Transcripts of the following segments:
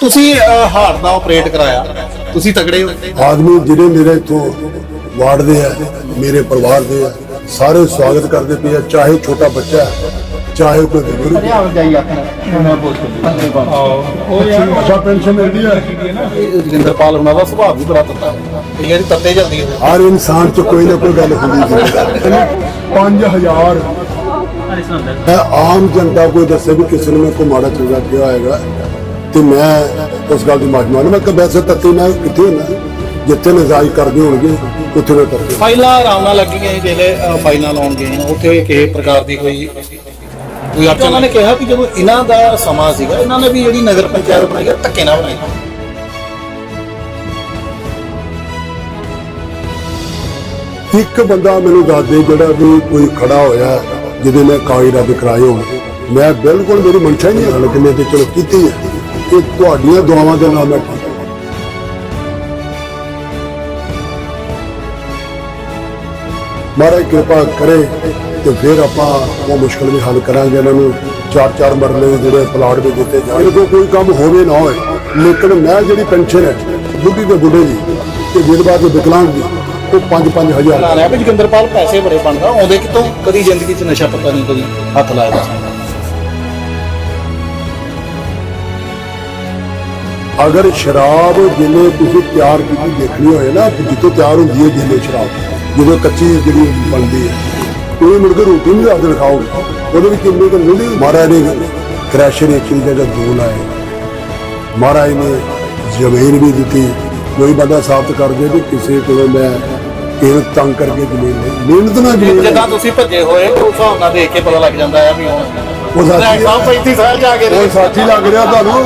ਤੁਸੀਂ ਅਹ, ਹਾਰਟ ਦਾ ਆਪਰੇਟ ਕਰਾਇਆ। ਤੁਸੀਂ ਤਗੜੇ ਹੋ। ਆਦਮੀ ਜਿਹੜੇ ਮੇਰੇ ਇੱਥੋਂ ਵਾਰਡ ਦੇ ਆ ਮੇਰੇ ਪਰਿਵਾਰ ਦੇ ਆ ਸਾਰੇ ਸਵਾਗਤ ਕਰਦੇ ਪਏ ਆ ਚਾਹੇ ਛੋਟਾ ਬੱਚਾ ਹੈ ਚਾਹੇ ਕੋਈ ਬਜ਼ੁਰਗ ਹੈ। ਅੱਛਾ ਪੈਨਸ਼ਨ ਮਿਲਦੀ ਹੈ ਇਹ ਜਗਿੰਦਰਪਾਲ ਉਹਨਾਂ ਦਾ ਸੁਭਾਅ ਵੀ ਬੜਾ ਤੱਤਾ ਇਹ ਜਿਹੜੀ ਤੱਤੇ ਜਲਦੀ ਹੈ ਹਰ ਇਨਸਾਨ 'ਚ ਕੋਈ ਨਾ ਕੋਈ ਗੱਲ ਹੁੰਦੀ ਹੈ 5000 ਮੈਂ ਆਮ ਜਨਤਾ ਕੋਈ ਦੱਸੇ ਵੀ ਕਿਸੇ ਨੂੰ ਮੈਂ ਕੋਈ ਮਾੜਾ ਚੰਗਾ ਕਿਹਾ ਹੋਏਗਾ ਤੇ ਮੈਂ ਉਸ ਗੱਲ ਦੀ ਮਾਫੀ ਮੰਗਦਾ। ਮੈਂ ਕਿ ਵੈਸੇ ਤੱਤੀ ਮੈਂ ਕਿੱਥੇ ਹੁੰਦਾ? ਜਿੱਥੇ ਨਜ਼ਾਇਜ਼ ਕਰਦੇ ਹੋਣਗੇ ਉੱਥੇ ਮੈਂ ਕਰਦੇ ਫਾਈਲਾਂ ਆਰਾਮ ਨਾਲ ਲੱਗੀਆਂ ਸੀ ਜਿਹੜੇ ਫਾਈਲਾਂ ਲਾਉਣ ਗਏ ਉੱਥੇ ਕਿਸੇ ਪ੍ਰਕਾਰ ਦੀ ਕੋਈ ਕੋਈ ਅੜਚਨ ਉਹਨਾਂ ਨੇ ਕਿਹਾ ਕਿ ਜਦੋਂ ਇਹਨਾਂ ਦਾ ਸਮਾਂ ਸੀਗਾ ਇਹਨਾਂ ਨੇ ਵੀ ਜਿਹੜੀ ਨਗਰ ਪੰਚਾਇਤ ਬਣਾਈ ਆ ਧੱਕੇ ਨਾਲ ਬਣਾਈ। ਇੱਕ ਬੰਦਾ ਮੈਨੂੰ ਦੱਸ ਦੇ ਜਿਹੜਾ ਵੀ ਕੋਈ ਖੜਾ ਹੋਇਆ ਜਿਹਦੇ ਨੇ ਕਾਗਜ਼ ਰੱਦ ਕਰਾਏ ਹੋਣ। ਮੈਂ ਬਿਲਕੁਲ ਮੇਰੀ ਮਨਸ਼ਾ ਹੀ ਨਹੀਂ ਹਲ ਕਿੰਨੇ ਤੇ ਚਲੋ ਕੀਤੀ ਹੈ ਕਿ ਤੁਹਾਡੀਆਂ ਦੁਆਵਾਂ ਦੇ ਨਾਲ ਮੈਂ ਠੀਕ ਮਹਾਰਾਜ ਕਿਰਪਾ ਕਰੇ ਤੇ ਫਿਰ ਆਪਾਂ ਉਹ ਮੁਸ਼ਕਲ ਵੀ ਹੱਲ ਕਰਾਂਗੇ। ਇਹਨਾਂ ਨੂੰ ਚਾਰ ਚਾਰ ਮਰਲੇ ਜਿਹੜੇ ਪਲਾਟ ਵੀ ਦਿੱਤੇ ਜਾਣ। ਇਹਦੇ ਕੋਈ ਕੰਮ ਹੋਵੇ ਨਾ ਹੋਵੇ। ਲੇਕਿਨ ਮੈਂ ਜਿਹੜੀ ਪੈਨਸ਼ਨ ਹੈ, ਬੁੱਢੀ ਤੇ ਬੁੱਢੇ ਦੀ ਤੇ ਵਿਧਵਾ ਤੇ ਵਿਕਲਾਂਗ ਦੀ, ਉਹ 5-5000 ਲਾ ਰਿਹਾ ਵੀ ਜਗਿੰਦਰਪਾਲ ਪੈਸੇ ਬੜੇ ਬਣਦਾ ਆਉਂਦੇ ਕਿਤੋਂ ਕਦੀ ਜ਼ਿੰਦਗੀ 'ਚ ਨਸ਼ਾ ਪਤਾ ਨਹੀਂ ਕਦੀ ਹੱਥ ਲਾਇਆ। ਅਗਰ ਸ਼ਰਾਬ ਜਿਵੇਂ ਤੁਸੀਂ ਤਿਆਰ ਕੀਤੀ ਦੇਖਣੀ ਹੋਏ ਨਾ ਕਿ ਜਿੱਥੋਂ ਤਿਆਰ ਹੁੰਦੀ ਹੈ ਜਿਵੇਂ ਸ਼ਰਾਬ ਜਦੋਂ ਕੱਚੀ ਜਿਹੜੀ ਬਣਦੀ ਹੈ ਉਹ ਮੁੜ ਕੇ ਰੋਟੀ ਨਹੀਂ ਆਦਰ ਖਾਓਗੇ। ਉਹਦੇ ਵਿੱਚ ਕਿੰਨੇ ਕੁ ਮੁੰਡੇ ਮਹਾਰਾਜ ਨੇ ਕ੍ਰੈਸ਼ਰ ਇੱਕ ਚੀਜ਼ ਦਾ ਦੋ ਲਾਏ ਮਹਾਰਾਜ ਨੇ ਜ਼ਮੀਨ ਵੀ ਦਿੱਤੀ। ਕੋਈ ਬੰਦਾ ਸਾਬਤ ਕਰ ਦੇ ਵੀ ਕਿਸੇ ਕੋਲੋਂ ਮੈਂ ਇਹ ਤੰਗ ਕਰਕੇ ਜ਼ਮੀਨ ਨਹੀਂ ਮਿਹਨਤ ਨਾਲ ਜ਼ਮੀਨ ਜਿੱਦਾਂ ਤੁਸੀਂ ਭੱਜੇ ਹੋਏ ਉਸ ਹਿਸਾਬ ਨਾਲ ਦੇਖ ਕੇ ਪਤਾ ਲੱਗ ਜਾਂਦਾ ਆ ਵੀ ਉਹ ਉਹ ਸਾਥੀ ਸਾਹਿਬ 35 ਸਾਲ ਜਾ ਕੇ ਉਹ ਸਾਥੀ ਲੱਗ ਰਿਹਾ ਤੁਹਾਨੂੰ।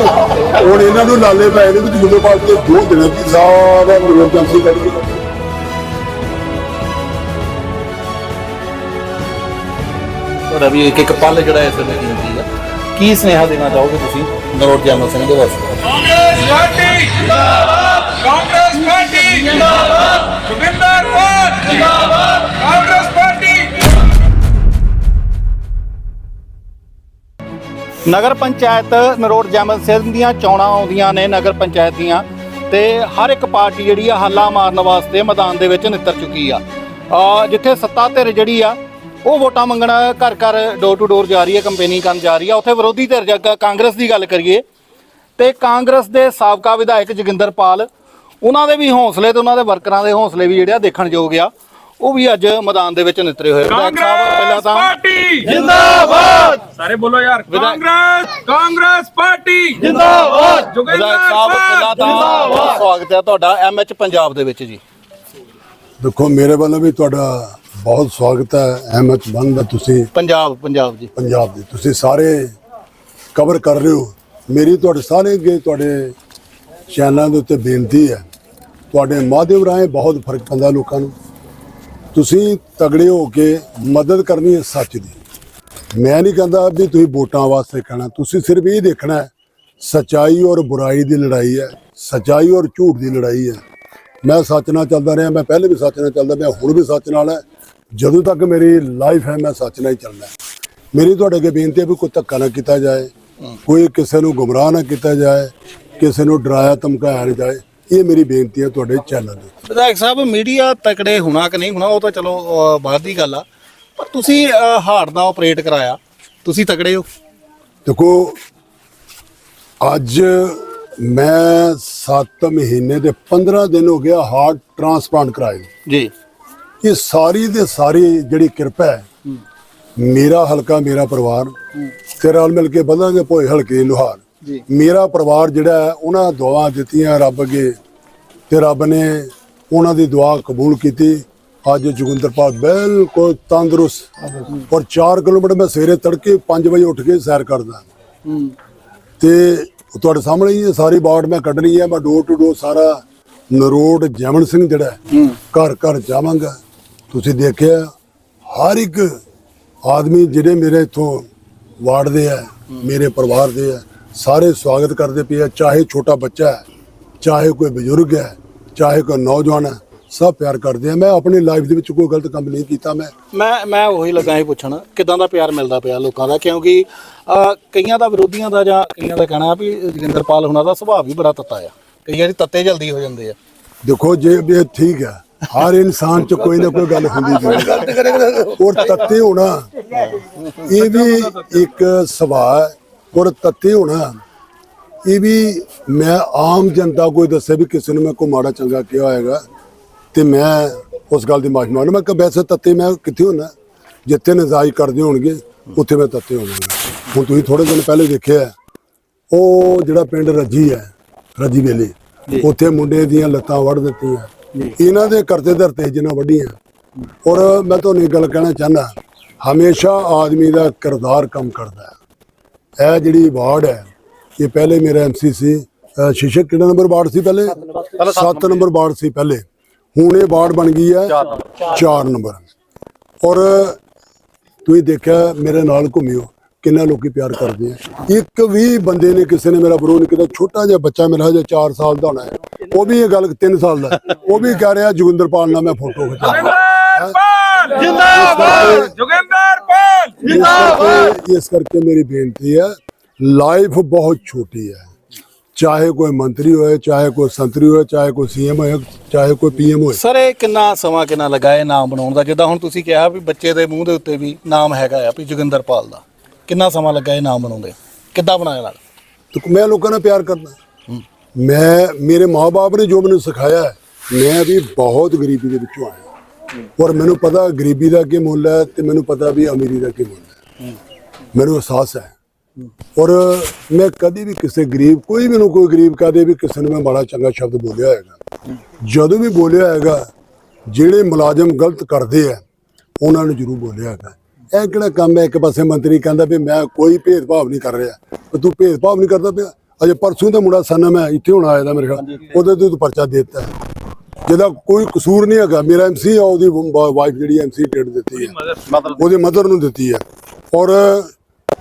ਹੁਣ ਇਹਨਾਂ ਨੂੰ ਲਾਲੇ ਪਏ ਨੇ ਕਿ ਜਦੋਂ ਬਾਅਦ ਦੇ ਦੋ ਦਿਨਾਂ ਦੀ ਸਾਰਾ ਐਮਰਜੈਂਸੀ ਕੱਢ ਕੇ ਤੁਹਾਡਾ ਵੀ ਇੱਕ ਇੱਕ ਪਲ ਜਿਹੜਾ ਇਸ ਵੇਲੇ ਕੀਮਤੀ ਆ। ਕੀ ਸੁਨੇਹਾ ਦੇਣਾ ਚਾਹੋਗੇ ਤੁਸੀਂ ਨਰੋਟ ਜਨਰਲ ਸਿੰਘ ਦੇ ਵਾਸਤੇ? ਕਾਂਗਰਸ ਪਾਰਟੀ ਜਿੰਦਾਬਾਦ ਕਾਂਗਰਸ ਪਾਰਟੀ ਜਿੰਦਾਬਾਦ ਸੁਖਿੰਦਰ ਕੌਰ। ਜਿੰਦਾਬਾਦ ਨਗਰ ਪੰਚਾਇਤ ਨਰੋੜ ਜੈਮਲ ਸਿੰਘ ਦੀਆਂ ਚੋਣਾਂ ਆਉਂਦੀਆਂ ਨੇ ਨਗਰ ਪੰਚਾਇਤ ਦੀਆਂ ਤੇ ਹਰ ਇੱਕ ਪਾਰਟੀ ਜਿਹੜੀ ਆ ਹੱਲਾ ਮਾਰਨ ਵਾਸਤੇ ਮੈਦਾਨ ਦੇ ਵਿੱਚ ਨਿੱਤਰ ਚੁੱਕੀ ਆ। ਜਿੱਥੇ ਸੱਤਾ ਧਿਰ ਜਿਹੜੀ ਆ, ਉਹ ਵੋਟਾਂ ਮੰਗਣ ਘਰ ਘਰ ਡੋਰ ਟੂ ਡੋਰ ਜਾ ਰਹੀ ਹੈ ਕੰਪੇਨਿੰਗ ਕਰਨ ਜਾ ਰਹੀ ਆ। ਉੱਥੇ ਵਿਰੋਧੀ ਧਿਰ ਜਾ ਕਾਂਗਰਸ ਦੀ ਗੱਲ ਕਰੀਏ ਤੇ ਕਾਂਗਰਸ ਦੇ ਸਾਬਕਾ ਵਿਧਾਇਕ ਜੋਗਿੰਦਰਪਾਲ, ਉਹਨਾਂ ਦੇ ਵੀ ਹੌਸਲੇ ਤੇ ਉਹਨਾਂ ਦੇ ਵਰਕਰਾਂ ਦੇ ਹੌਸਲੇ ਵੀ ਜਿਹੜੇ ਆ ਦੇਖਣ ਯੋਗ ਆ। ਉਹ ਵੀ ਅੱਜ ਮੈਦਾਨ ਦੇ ਵਿੱਚ ਨਿਤਰੇ ਹੋਏ ਵਿਧਾਇਕ ਸਾਹਿਬ ਪਹਿਲਾਂ ਤਾਂ ਪਾਰਟੀ! ਜਿੰਦਾਬਾਦ! ਸਾਰੇ ਬੋਲੋ ਯਾਰ ਕਾਂਗਰਸ ਕਾਂਗਰਸ ਪਾਰਟੀ! ਜਿੰਦਾਬਾਦ! ਜੋਗਿੰਦਰ ਵਿਧਾਇਕ ਸਾਹਿਬ ਪਹਿਲਾਂ ਤਾਂ ਸਵਾਗਤ ਹੈ ਤੁਹਾਡਾ ਐਮਐਚ ਪੰਜਾਬ ਦੇ ਵਿੱਚ ਜੀ। ਦੇਖੋ ਮੇਰੇ ਵੱਲੋਂ ਵੀ ਤੁਹਾਡਾ ਬਹੁਤ ਸਵਾਗਤ ਹੈ ਅਹਿਮਦ ਬੰਦ ਤੁਸੀਂ। ਪੰਜਾਬ ਪੰਜਾਬ ਜੀ। ਪੰਜਾਬ ਦੇ ਤੁਸੀਂ ਸਾਰੇ ਕਵਰ ਕਰ ਰਹੇ ਹੋ। ਮੇਰੀ ਤੁਹਾਡੇ ਸਾਰੇ ਅੱਗੇ ਤੁਹਾਡੇ ਚੈਨਲਾਂ ਦੇ ਉੱਤੇ ਬੇਨਤੀ ਹੈ। ਤੁਹਾਡੇ ਮਾਧਿਅਮ ਰਾਹੀਂ ਬਹੁਤ ਫ਼ਰਕ ਪੈਂਦਾ ਲੋਕਾਂ ਨੂੰ। ਤੁਸੀਂ ਤਗੜੇ ਹੋ ਕੇ ਮਦਦ ਕਰਨੀ ਹੈ ਸੱਚ ਦੀ। ਮੈਂ ਨਹੀਂ ਕਹਿੰਦਾ ਵੀ ਤੁਸੀਂ ਵੋਟਾਂ ਵਾਸਤੇ ਕਹਿਣਾ ਤੁਸੀਂ ਸਿਰਫ ਇਹ ਦੇਖਣਾ ਹੈ ਸਚਾਈ ਔਰ ਬੁਰਾਈ ਦੀ ਲੜਾਈ ਹੈ ਸਚਾਈ ਔਰ ਝੂਠ ਦੀ ਲੜਾਈ ਹੈ। ਮੈਂ ਸੱਚ ਨਾਲ ਚੱਲਦਾ ਰਿਹਾ ਮੈਂ ਪਹਿਲੇ ਵੀ ਸੱਚ ਨਾਲ ਚੱਲਦਾ ਮੈਂ ਹੁਣ ਵੀ ਸੱਚ ਨਾਲ ਹੈ। ਜਦੋਂ ਤੱਕ ਮੇਰੀ ਲਾਈਫ ਹੈ ਮੈਂ ਸੱਚ ਨਾਲ ਹੀ ਚੱਲਣਾ। ਮੇਰੀ ਤੁਹਾਡੇ ਅੱਗੇ ਬੇਨਤੀ ਹੈ ਵੀ ਕੋਈ ਧੱਕਾ ਨਾ ਕੀਤਾ ਜਾਏ ਕੋਈ ਕਿਸੇ ਨੂੰ ਗੁੰਮਰਾਹ ਨਾ ਕੀਤਾ ਜਾਏ ਕਿਸੇ ਨੂੰ ਡਰਾਇਆ ਧਮਕਾਇਆ ਨਾ ਜਾਏ। ਇਹ ਮੇਰੀ ਬੇਨਤੀ ਹੈ ਤੁਹਾਡੇ ਚੈਨਲ ਦੇ। ਵਿਧਾਇਕ ਸਾਹਿਬ ਮੀਡੀਆ ਤਕੜੇ ਹੋਣਾ ਕਿ ਨਹੀਂ ਹੋਣਾ ਉਹ ਤਾਂ ਚਲੋ ਅਹ, ਬਾਅਦ ਦੀ ਗੱਲ ਆ। ਪਰ ਤੁਸੀਂ ਹਾਰਟ ਦਾ ਆਪਰੇਟ ਕਰਾਇਆ। ਤੁਸੀਂ ਤਕੜੇ ਹੋ। ਦੇਖੋ ਅੱਜ ਮੈਂ 7 ਮਹੀਨੇ ਦੇ 15 ਦਿਨ ਹੋ ਗਿਆ ਹਾਰਟ ਟ੍ਰਾਂਸਪਲਾਂਟ ਕਰਾਏ ਨੂੰ। ਜੀ। ਇਹ ਸਾਰੀ ਦੇ ਸਾਰੀ ਜਿਹੜੀ ਕਿਰਪਾ ਹੈ ਮੇਰਾ ਹਲਕਾ ਮੇਰਾ ਪਰਿਵਾਰ ਤੇ ਰਲ ਮਿਲ ਕੇ ਵਧਾਂਗੇ ਭੋਏ ਹਲਕੇ ਲੋਹਾਰ। ਜੀ। ਮੇਰਾ ਪਰਿਵਾਰ ਜਿਹੜਾ ਹੈ ਉਹਨਾਂ ਦੁਆਵਾਂ ਦਿੱਤੀਆਂ ਰੱਬ ਅੱਗੇ ਤੇ ਰੱਬ ਨੇ ਉਹਨਾਂ ਦੀ ਦੁਆ ਕਬੂਲ ਕੀਤੀ। ਅੱਜ ਜੋਗਿੰਦਰਪਾਲ ਬਿਲਕੁਲ ਤੰਦਰੁਸਤ ਔਰ 4 ਕਿਲੋਮੀਟਰ ਮੈਂ ਸਵੇਰੇ ਤੜਕੇ 5 ਵਜੇ ਉੱਠ ਕੇ ਸੈਰ ਕਰਦਾ। ਤੇ ਤੁਹਾਡੇ ਸਾਹਮਣੇ ਹੀ ਇਹ ਸਾਰੀ ਬਾੜ ਮੈਂ ਕੱਢਣੀ ਹੈ ਮੈਂ ਡੋਰ ਟੂ ਡੋਰ ਸਾਰਾ ਨਰੋਡ ਜਮਨ ਸਿੰਘ ਜਿਹੜਾ ਘਰ ਘਰ ਜਾਵਾਂਗਾ। ਤੁਸੀਂ ਦੇਖਿਆ ਹਰ ਇੱਕ ਆਦਮੀ ਜਿਹੜੇ ਮੇਰੇ ਇਥੋਂ ਵਾਰਡ ਦੇ ਆ ਮੇਰੇ ਪਰਿਵਾਰ ਦੇ ਆ ਸਾਰੇ ਸਵਾਗਤ ਕਰਦੇ ਪਏ ਆ ਚਾਹੇ ਛੋਟਾ ਬੱਚਾ ਹੈ ਚਾਹੇ ਕੋਈ ਬਜ਼ੁਰਗ ਹੈ ਚਾਹੇ ਕੋਈ ਨੌਜਵਾਨ ਹੈ ਸਭ ਪਿਆਰ ਕਰਦੇ ਆ। ਮੈਂ ਆਪਣੀ ਲਾਈਫ ਦੇ ਵਿੱਚ ਕੋਈ ਗਲਤ ਕੰਮ ਨਹੀਂ ਕੀਤਾ ਮੈਂ ਮੈਂ ਮੈਂ ਉਹੀ ਲੱਗਾ ਸੀ ਪੁੱਛਣ ਕਿਦਾਂ ਦਾ ਪਿਆਰ ਮਿਲਦਾ ਪਿਆ ਲੋਕਾਂ ਦਾ? ਕਿਉਂਕਿ ਅਹ, ਕਈਆਂ ਦਾ ਵਿਰੋਧੀਆਂ ਦਾ ਜਾਂ ਕਈਆਂ ਦਾ ਕਹਿਣਾ ਵੀ ਜੋਗਿੰਦਰਪਾਲ ਹੁਣਾਂ ਦਾ ਸੁਭਾਅ ਵੀ ਬੜਾ ਤੱਤਾ ਆ। ਕਈਆਂ ਦੀ ਤੱਤੇ ਜਲਦੀ ਹੋ ਜਾਂਦੇ ਆ। ਦੇਖੋ ਜੇ ਵੀ ਇਹ ਠੀਕ ਹੈ ਹਰ ਇਨਸਾਨ ਚ ਕੋਈ ਨਾ ਕੋਈ ਗੱਲ ਹੁੰਦੀ ਜ਼ਰੂਰ ਔਰ ਤੱਤੇ ਹੋਣਾ ਇਹ ਵੀ ਇੱਕ ਸੁਭਾਅ ਹੈ। ਔਰ ਤੱਤੇ ਹੋਣਾ ਇਹ ਵੀ ਮੈਂ ਆਮ ਜਨਤਾ ਕੋਈ ਦੱਸੇ ਵੀ ਕਿਸੇ ਨੂੰ ਮੈਂ ਕੋਈ ਮਾੜਾ ਚੰਗਾ ਕਿਹਾ ਹੋਏਗਾ ਤੇ ਮੈਂ ਉਸ ਗੱਲ ਦੀ ਮਾਫੀ ਮੰਗਦਾ। ਮੈਂ ਕਿ ਵੈਸੇ ਤੱਤੇ ਮੈਂ ਕਿੱਥੇ ਹੁੰਨਾ? ਜਿੱਥੇ ਨਜ਼ਾਇਜ਼ ਕਰਦੇ ਹੋਣਗੇ ਉੱਥੇ ਮੈਂ ਤੱਤੇ ਹੋਵਾਂਗਾ ਹੁਣ ਤੁਸੀਂ ਥੋੜੇ ਦਿਨ ਪਹਿਲੇ ਦੇਖਿਆ ਉਹ ਜਿਹੜਾ ਪਿੰਡ ਰੱਜੀ ਹੈ ਰੱਜੀ ਵੇਲੇ ਉੱਥੇ ਮੁੰਡੇ ਦੀਆਂ ਲੱਤਾਂ ਵੜ ਦਿੱਤੀਆਂ। ਇਹਨਾਂ ਦੇ ਕਰਤੇ ਧਰਤੇ ਜਿਨ੍ਹਾਂ ਵੱਡੀਆਂ ਔਰ ਮੈਂ ਤੁਹਾਨੂੰ ਇੱਕ ਗੱਲ ਕਹਿਣਾ ਚਾਹੁੰਦਾ ਹਮੇਸ਼ਾ ਆਦਮੀ ਦਾ ਕਿਰਦਾਰ ਕੰਮ ਕਰਦਾ ਹੈ। ਇਹ ਜਿਹੜੀ ਵਾਰਡ ਹੈ ਇਹ ਪਹਿਲੇ ਮੇਰਾ ਐਮਸੀ ਸੀ ਸ਼ੀਸ਼ਕ ਕਿਹੜਾ ਨੰਬਰ ਵਾਰਡ ਸੀ ਪਹਿਲੇ? 7 ਨੰਬਰ ਵਾਰਡ ਸੀ ਪਹਿਲੇ। ਹੁਣ ਇਹ ਵਾਰਡ ਬਣ ਗਈ ਹੈ 4 ਨੰਬਰ। ਔਰ ਤੁਸੀਂ ਦੇਖਿਆ ਮੇਰੇ ਨਾਲ ਘੁੰਮਿਓ ਕਿੰਨਾ ਲੋਕੀ ਪਿਆਰ ਕਰਦੇ ਆ। ਇੱਕ ਵੀ ਬੰਦੇ ਨੇ ਕਿਸੇ ਨੇ ਮੇਰਾ ਵਿਰੋਧ ਨਹੀਂ ਕੀਤਾ ਛੋਟਾ ਜਿਹਾ ਬੱਚਾ ਮੇਰਾ ਹਜੇ 4 ਸਾਲ ਦਾ ਹੋਣਾ ਹੈ। ਉਹ ਵੀ ਇਹ ਗੱਲ 3 ਸਾਲ ਦਾ। ਉਹ ਵੀ ਕਹਿ ਰਿਹਾ ਜੋਗਿੰਦਰਪਾਲ ਨਾਲ ਮੈਂ ਫੋਟੋ ਖਿਚਾ ਜਿੰਦਾਬਾਦ! ਜਿੰਦਾਬਾਦ! ਇਸ ਕਰਕੇ ਮੇਰੀ ਬੇਨਤੀ ਹੈ ਲਾਈਫ ਬਹੁਤ ਛੋਟੀ ਹੈ। ਚਾਹੇ ਕੋਈ ਮੰਤਰੀ ਹੋਏ ਚਾਹੇ ਕੋਈ ਸੰਤਰੀ ਹੋਏ ਚਾਹੇ ਕੋਈ ਸੀਐਮ ਹੋਏ ਚਾਹੇ ਕੋਈ ਪੀਐਮ ਹੋਏ। ਸਰ ਇਹ ਕਿੰਨਾ ਸਮਾਂ ਕਿੰਨਾ ਲੱਗਾ ਇਹ ਨਾਮ ਬਣਾਉਣ ਦਾ? ਜਿੱਦਾਂ ਹੁਣ ਤੁਸੀਂ ਕਿਹਾ ਵੀ ਬੱਚੇ ਦੇ ਮੂੰਹ ਦੇ ਉੱਤੇ ਵੀ ਨਾਮ ਹੈਗਾ ਆ ਵੀ ਜੋਗਿੰਦਰਪਾਲ ਦਾ। ਕਿੰਨਾ ਸਮਾਂ ਲੱਗਾ ਇਹ ਨਾਮ ਬਣਾਉਂਦੇ? ਕਿੱਦਾਂ ਬਣਾਇਆ ਨਾਲ? ਤੇ ਮੈਂ ਲੋਕਾਂ ਨਾਲ ਪਿਆਰ ਕਰਦਾ। ਮੈਂ ਮੇਰੇ ਮਾਪੇ ਨੇ ਜੋ ਮੈਨੂੰ ਸਿਖਾਇਆ ਹੈ, ਮੈਂ ਵੀ ਬਹੁਤ ਗਰੀਬੀ ਦੇ ਵਿੱਚੋਂ ਆਇਆ। ਔਰ ਮੈਨੂੰ ਪਤਾ ਗਰੀਬੀ ਦਾ ਕੀ ਮੁੱਲ ਹੈ ਤੇ ਮੈਨੂੰ ਪਤਾ ਵੀ ਅਮੀਰੀ ਦਾ ਕੀ ਮੁੱਲ ਹੈ। ਮੈਨੂੰ ਅਹਿਸਾਸ ਹੈ। ਔਰ ਮੈਂ ਕਦੀ ਵੀ ਕਿਸੇ ਗਰੀਬ ਕੋਈ ਮੈਨੂੰ ਕੋਈ ਗਰੀਬ ਕਹਦੇ ਵੀ ਕਿਸੇ ਨੂੰ ਮੈਂ ਬੜਾ ਚੰਗਾ ਸ਼ਬਦ ਬੋਲਿਆ ਹੋਏਗਾ। ਜਦੋਂ ਵੀ ਬੋਲਿਆ ਹੋਏਗਾ ਜਿਹੜੇ ਮੁਲਾਜ਼ਮ ਗਲਤ ਕਰਦੇ ਆ ਉਹਨਾਂ ਨੂੰ ਜ਼ਰੂਰ ਬੋਲਿਆ ਹੈਗਾ ਇਹ ਕਿਹੜਾ ਕੰਮ ਹੈ? ਇੱਕ ਪਾਸੇ ਮੰਤਰੀ ਕਹਿੰਦਾ ਵੀ ਮੈਂ ਕੋਈ ਭੇਦਭਾਵ ਨਹੀਂ ਕਰ ਰਿਹਾ। ਤੇ ਤੂੰ ਭੇਦਭਾਵ ਨਹੀਂ ਕਰਦਾ ਪਿਆ? ਅਜੇ ਪਰਸੋਂ ਦਾ ਮੁੰਡਾ ਸਨਮ ਹੈ ਇੱਥੇ ਹੁਣ ਆਇਆ ਦਾ ਮੇਰੇ ਖਿਆਲ। ਉਹਦੇ ਤੇ ਤੂੰ ਪਰਚਾ ਦਿੱਤਾ। ਜਿਹਦਾ ਕੋਈ ਕਸੂਰ ਨਹੀਂ ਹੈਗਾ। ਮੇਰਾ ਐਮਸੀ ਆ ਉਹਦੀ ਵਾਈਫ ਜਿਹੜੀ ਐਮਸੀ ਟਿਕਟ ਦਿੱਤੀ ਹੈ। ਉਹਦੇ ਮਦਰ ਨੂੰ ਦਿੱਤੀ ਹੈ। ਔਰ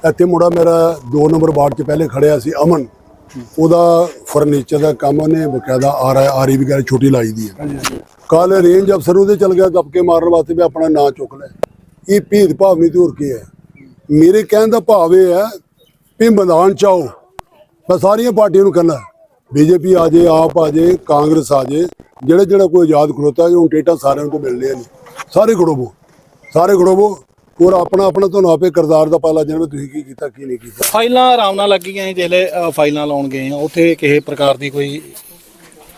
ਇੱਥੇ ਮੁੰਡਾ ਮੇਰਾ 2 ਨੰਬਰ ਵਾਰਡ 'ਚ ਪਹਿਲੇ ਖੜਿਆ ਸੀ ਅਮਨ। ਉਹਦਾ ਫਰਨੀਚਰ ਦਾ ਕੰਮ ਉਹਨੇ ਬਕਾਇਦਾ ਆ ਰਿਹਾ ਆਰੀ ਵਗੈਰਾ ਛੋਟੀ ਲਾਈ ਦੀ ਹੈ। ਕੱਲ ਰੇਂਜ ਅਫਸਰ ਉਹਦੇ ਚਲ ਗਿਆ ਗੱਪਕੇ ਮਾਰਨ ਵਾਸਤੇ ਵੀ ਆਪਣਾ ਨਾਂ ਚੁੱਕ ਲੈ ਇਹ ਭੇਦ ਭਾਵ ਨਹੀਂ ਹੋਰ ਕੀ ਹੈ। ਮੇਰੇ ਕਹਿਣ ਦਾ ਭਾਵ ਇਹ ਹੈ ਵੀ ਮੈਦਾਨ ਚ ਆਓ। ਮੈਂ ਸਾਰੀਆਂ ਪਾਰਟੀਆਂ ਨੂੰ ਕਹਿੰਦਾ ਬੀਜੇਪੀ ਆ ਜੇ ਆਪ ਆ ਜੇ ਕਾਂਗਰਸ ਆ ਜੇ ਜਿਹੜੇ ਜਿਹੜਾ ਕੋਈ ਆਜ਼ਾਦ ਖਲੋਤਾ ਹੈ, ਟੇਟਾ ਸਾਰਿਆਂ ਨੂੰ ਆ ਨਹੀਂ ਸਾਰੇ ਖੜੋਵੋ ਸਾਰੇ ਖੜੋਵੋ ਔਰ ਆਪਣਾ ਆਪਣਾ ਤੁਹਾਨੂੰ ਆਪੇ ਕਰਦਾਰ ਦਾ ਪਤਾ ਲੱਗ ਜਾਣਾ ਵੀ ਤੁਸੀਂ ਕੀ ਕੀਤਾ ਕੀ ਨਹੀਂ ਕੀਤਾ। ਫਾਈਲਾਂ ਆਰਾਮ ਨਾਲ ਲੱਗ ਗਈਆਂ ਸੀ ਜਿਹੜੇ ਅ, ਫਾਈਲਾਂ ਲਾਉਣ ਗਏ ਆ। ਉੱਥੇ ਕਿਸੇ ਪ੍ਰਕਾਰ ਦੀ ਕੋਈ